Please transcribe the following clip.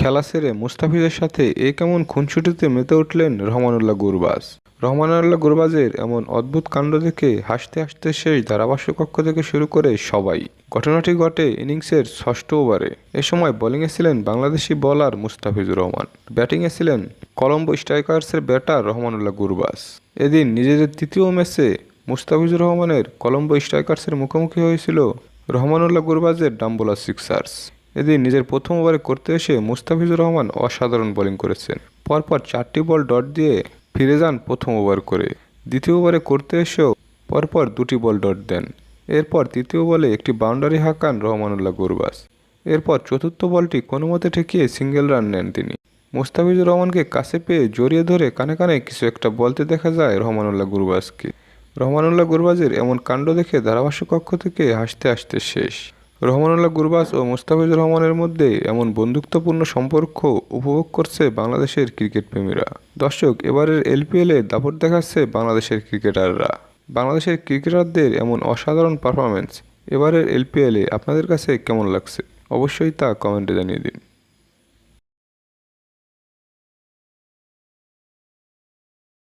খেলা সেরে মুস্তাফিজের সাথে এ কেমন খুনছুটিতে মেতে উঠলেন রহমানুল্লাহ গুরবাজ। রহমানুল্লাহ গুরবাজের এমন অদ্ভুত কাণ্ড দেখে হাসতে হাসতে শেষ ধারাভাষ্য কক্ষ থেকে শুরু করে সবাই। ঘটনাটি ঘটে ইনিংসের ষষ্ঠ ওভারে। এ সময় বোলিংয়ে ছিলেন বাংলাদেশি বোলার মুস্তাফিজুর রহমান। ব্যাটিংয়ে ছিলেন কলম্বো স্ট্রাইকার্সের ব্যাটার রহমানুল্লাহ গুরবাজ। এদিন নিজেদের তৃতীয় ম্যাচে মুস্তাফিজুর রহমানের কলম্বো স্ট্রাইকার্সের মুখোমুখি হয়েছিল রহমানুল্লাহ গুরবাজের ডাম্বোলা সিক্সার্স। এদিন নিজের প্রথম ওভারে করতে এসে মুস্তাফিজুর রহমান অসাধারণ বোলিং করেছেন। পরপর চারটি বল ডট দিয়ে ফিরে যান প্রথম ওভার করে। দ্বিতীয় ওভারে করতে এসেও পরপর দুটি বল ডট দেন। এরপর তৃতীয় বলে একটি বাউন্ডারি হাঁকান রহমানুল্লাহ গুরবাস এরপর চতুর্থ বলটি কোনো মতে ঠেকিয়ে সিঙ্গেল রান নেন তিনি। মুস্তাফিজুর রহমানকে কাছে পেয়ে জড়িয়ে ধরে কানে কানে কিছু একটা বলতে দেখা যায় রহমানুল্লাহ গুরবাজকে। রহমানুল্লাহ গুরবাজের এমন কাণ্ড দেখে ধারাভাষ্য কক্ষ থেকে হাসতে হাসতে শেষ। রহমানুল্লাহ গুরবাস ও মুস্তাফিজুর রহমানের মধ্যে এমন বন্ধুত্বপূর্ণ সম্পর্ক উপভোগ করছে বাংলাদেশের ক্রিকেট প্রেমীরা। দর্শক, এবারের এলপিএলে দাপট দেখাচ্ছে বাংলাদেশের ক্রিকেটাররা। বাংলাদেশের ক্রিকেটারদের এমন অসাধারণ পারফরমেন্স এবারের এলপিএলে আপনাদের কাছে কেমন লাগছে? অবশ্যই তা কমেন্টে জানিয়ে দিন।